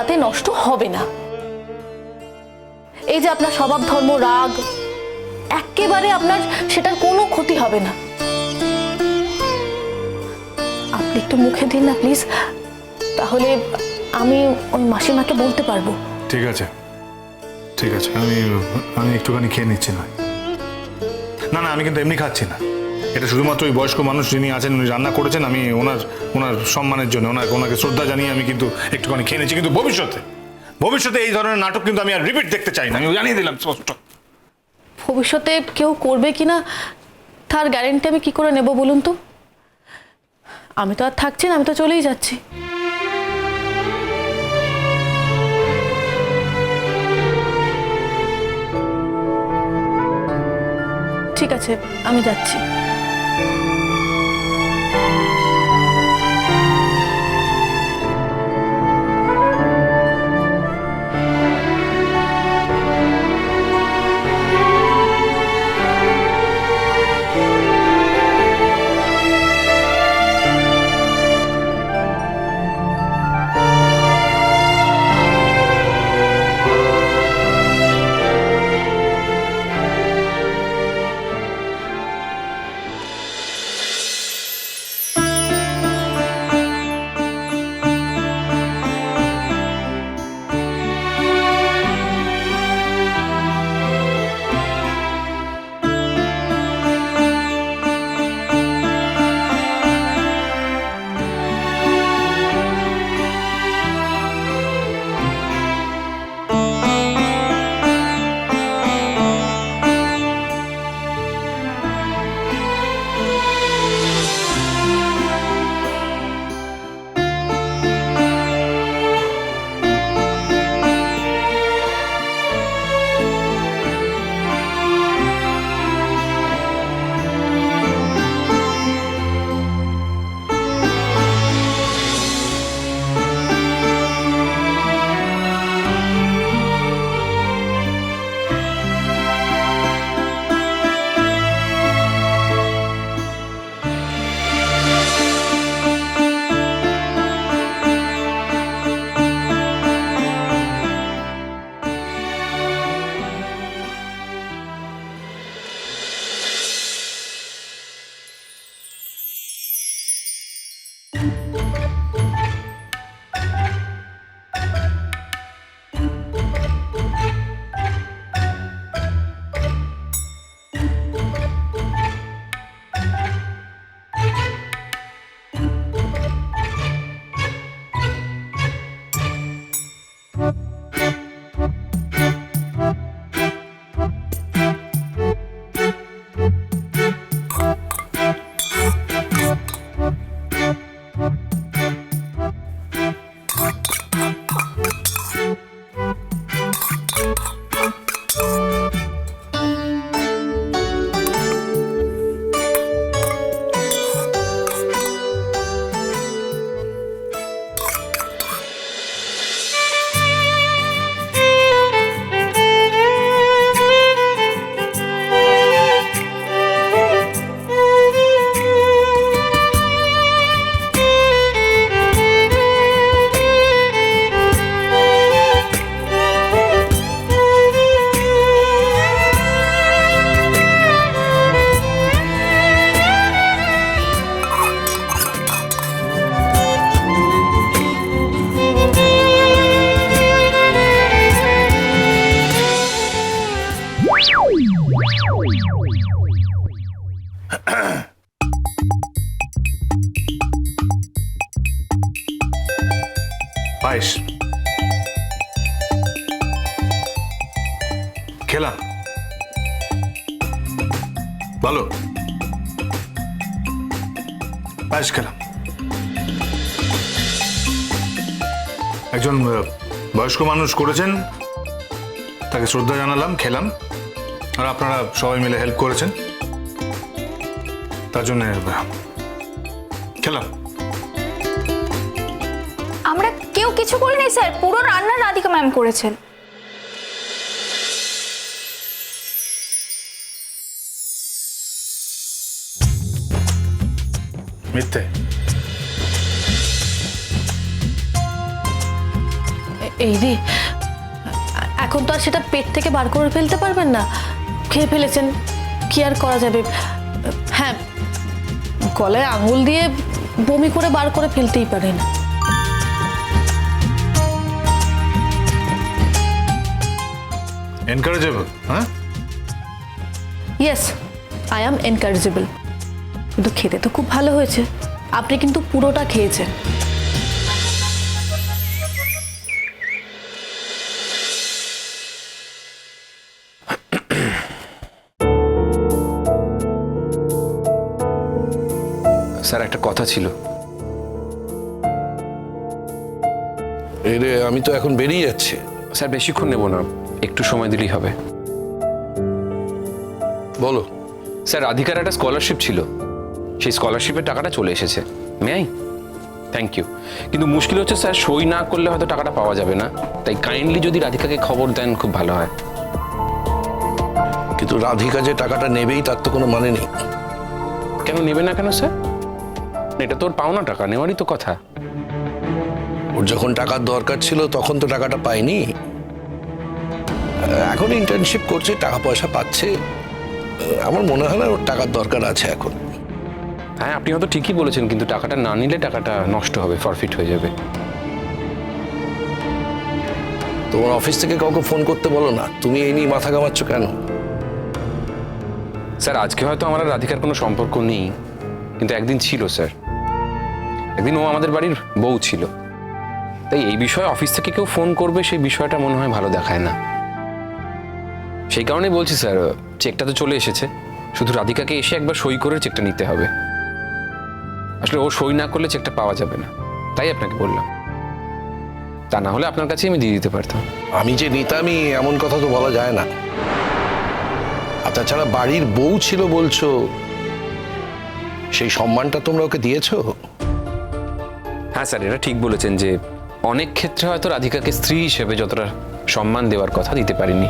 তাতে নষ্ট হবে না। এই যে আপনার স্বভাব, ধর্ম, রাগ, একেবারে আপনার সেটার কোনো ক্ষতি হবে না। আপনি একটু মুখে দিন না, প্লিজ। তাহলে আমি ওই মাসিমাকে বলতে পারব। ঠিক আছে। ঠিক আছে, আমি আমি একটুখানি খেয়ে নিচ্ছি না। না না, আমি কিন্তু এমনি খাচ্ছি না। এটা শুধুমাত্র ওই বয়স্ক মানুষ যিনি আছেন, উনি রান্না করেছেন, আমি ওনার ওনার সম্মানের জন্য, ওনার, ওনাকে শ্রদ্ধা জানিয়ে আমি কিন্তু একটুখানি খেয়ে নিচ্ছি কিন্তু ভবিষ্যতে ভবিষ্যতে এই ধরনের নাটক কিন্তু আমি আর রিপিট দেখতে চাই না। আমি জানিয়ে দিলাম, স্পষ্ট। ভবিষ্যতে কেউ করবে কি না তার গ্যারেন্টি আমি কি করে নেব বলুন তো? আমি তো আর থাকছি না, আমি তো চলেই যাচ্ছি। ঠিক আছে, আমি যাচ্ছি। ভালো একজন বয়স্ক মানুষ করেছেন। তাকে শ্রদ্ধা জানালাম, খেলাম। আর আপনারা সবাই মিলে হেল্প করেছেন। তার জন্য খেলাম। আমরা কেউ কিছু করিনি স্যার। পুরো রান্না রাধিকা ম্যাম করেছেন। মিথ্যে এই রে এখন তো আর সেটা পেট থেকে বার করে ফেলতে পারবেন না। খেয়ে ফেলেছেন কি আর করা যাবে? হ্যাঁ গলায় আঙুল দিয়ে বমি করে বার করে ফেলতেই পারেন। এনকারেজেবল হ্যাঁ? ইয়েস আই অ্যাম এনকারেজেবল কিন্তু খেতে তো খুব ভালো হয়েছে। আপনি কিন্তু পুরোটা খেয়েছেন। স্যার একটা কথা ছিল। এই রে আমি তো এখন বেরিয়ে যাচ্ছি। স্যার বেশিক্ষণ নেব না। একটু সময় দিলেই হবে। বলো। স্যার রাধিকার একটা স্কলারশিপ ছিল। সেই স্কলারশিপের টাকাটা চলে এসেছে। মেয়াই থ্যাংক ইউ কিন্তু মুশকিল হচ্ছে স্যার সই না করলে হয়তো টাকাটা পাওয়া যাবে না। তাই কাইন্ডলি যদি রাধিকাকে খবর দেন খুব ভালো হয়। কিন্তু রাধিকা যে টাকাটা নেবেই তার তো কোনো মানে নেই। কেন নেবে না কেন স্যার? এটা তোর পাওনা টাকা নেওয়ারই তো কথা। ওর যখন টাকার দরকার ছিল তখন তো টাকাটা পায়নি। এখন ইন্টার্নশিপ করছে টাকা পয়সা পাচ্ছে। আমার মনে হয় না ওর টাকার দরকার আছে এখন। হ্যাঁ আপনি হয়তো ঠিকই বলেছেন কিন্তু টাকাটা না নিলে টাকাটা নষ্ট হবে ফরফিট হয়ে যাবে। তোমার অফিস থেকে কাউকে ফোন করতে বলো না। তুমি এই নিয়ে মাথা কামাচ্ছ কেন? স্যার আজকে হয়তো আমার আর রাধিকার কোনো সম্পর্ক নেই কিন্তু একদিন ছিল স্যার। একদিন ও আমাদের বাড়ির বউ ছিল। তাই এই বিষয়ে অফিস থেকে কেউ ফোন করবে সেই বিষয়টা মনে হয় ভালো দেখায় না। সেই কারণেই বলছি স্যার চেকটা তো চলে এসেছে। শুধু রাধিকাকে এসে একবার সই করে চেকটা নিতে হবে। আসলে ও সই না করলে চেকটা পাওয়া যাবে না। তাই আপনাকে বললাম। তা না হলে আপনার কাছে আমি দিয়ে দিতে পারতাম। আমি যে নিতামই এমন কথা তো বলা যায় না। আর তাছাড়া বাড়ির বউ ছিল বলছো সেই সম্মানটা তোমরা ওকে দিয়েছ? হ্যাঁ স্যার এটা ঠিক বলেছেন যে অনেক ক্ষেত্রে হয়তো রাধিকাকে স্ত্রী হিসেবে যতটা সম্মান দেওয়ার কথা দিতে পারিনি।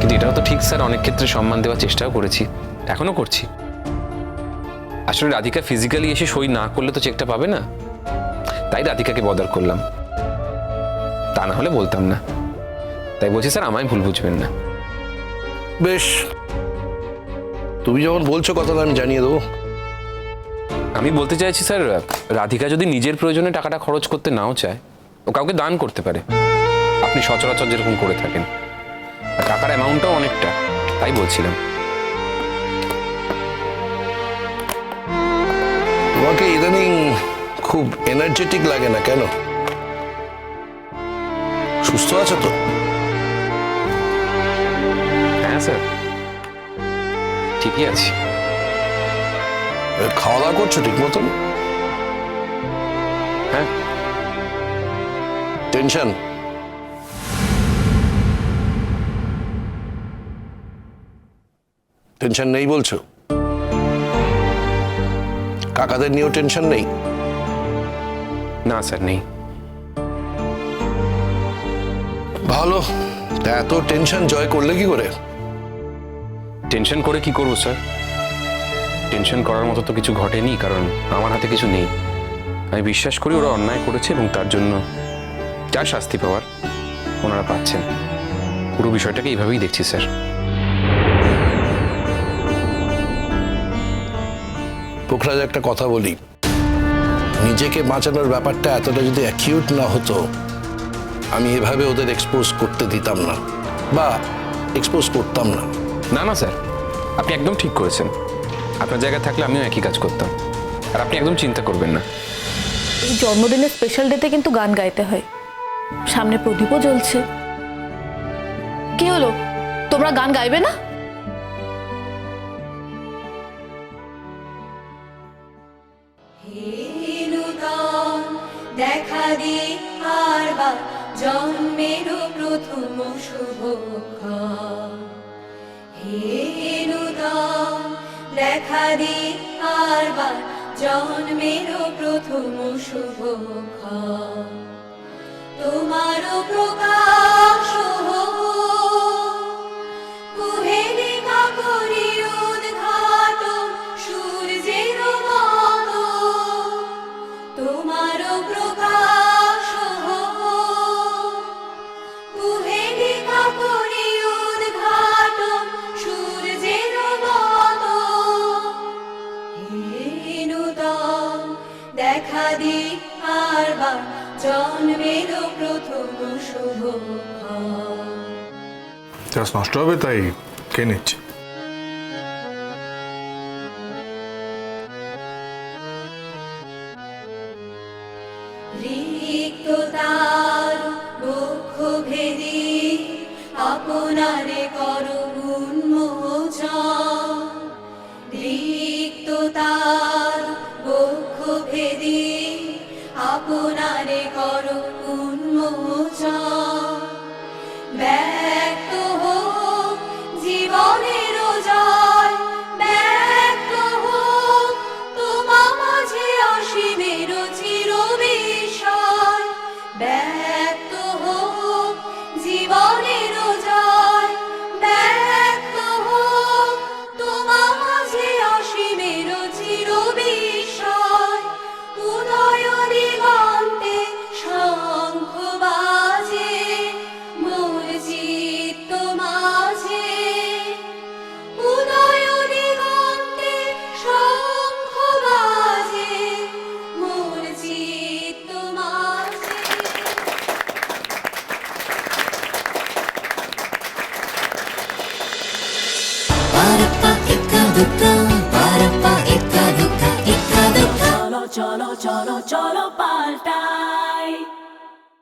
কিন্তু এটাও তো ঠিক স্যার অনেক ক্ষেত্রে সম্মান দেওয়ার চেষ্টাও করেছি এখনও করছি। আসলে রাধিকা ফিজিক্যালি এসে সই না করলে তো চেকটা পাবে না। তাই রাধিকাকে বদল করলাম। তা না হলে বলতাম না। তাই বলছি স্যার আমায় ভুল বুঝবেন না। বেশ। তুমি যখন বলছো কথাটা আমি জানিয়ে দেবো। আমি বলতে চাইছি স্যার রাধিকা যদি নিজের প্রয়োজনে টাকাটা খরচ করতে নাও চায় ও কাউকে দান করতে পারে। আপনি সচরাচর যেরকম করে থাকেন। আর টাকার অ্যামাউন্টটাও অনেকটা তাই বলছিলাম। তোমাকে ইদানিং খুব এনার্জেটিক লাগে না কেন? সুস্থ আছো তো? হ্যাঁ স্যার। ঠিকই আছি। খাওয়া দাওয়া করছ ঠিক মতন? হ্যাঁ। টেনশন টেনশন নেই বলছো? কাকাদের নিয়েও টেনশন নেই? না স্যার নেই। ভালো। তা এত টেনশন জয় করলে কি করে? টেনশন করে কি করব স্যার? টেনশন করার মতো তো কিছু ঘটেনি কারণ আমার হাতে কিছু নেই। আমি বিশ্বাস করি ওরা অন্যায় করেছে এবং তার জন্য যা শাস্তি পাওয়ার ওনারা পাচ্ছেন। পুরো বিষয়টাকে এইভাবেই দেখছি স্যার। পোখরাজ একটা কথা বলি। নিজেকে বাঁচানোর ব্যাপারটা এতটা যদি অ্যাকিউট না হতো আমি এভাবে ওদের এক্সপোজ করতে দিতাম না। বা এক্সপোজ করতাম না। না না স্যার। আপনি একদম ঠিক করেছেন। আপনার জায়গায় থাকলে আমিও একই কাজ করতাম। আর আপনি একদম চিন্তা করবেন না। এই জন্মদিনের স্পেশাল ডেতে কিন্তু গান গাইতে হয়। সামনে প্রদীপও জ্বলছে। কি হলো? তোমরা গান গাইবে না? জন্মের প্রথম শুভক্ষণ হে নূতন দেখা দি আরবার জন্মের প্রথম শুভক্ষণ তোমার প্রকাশ চাষ নষ্ট হবে তাই কে নিচ্ছে আপনারে কর তার বক্ষ ভেদি আপনারে কর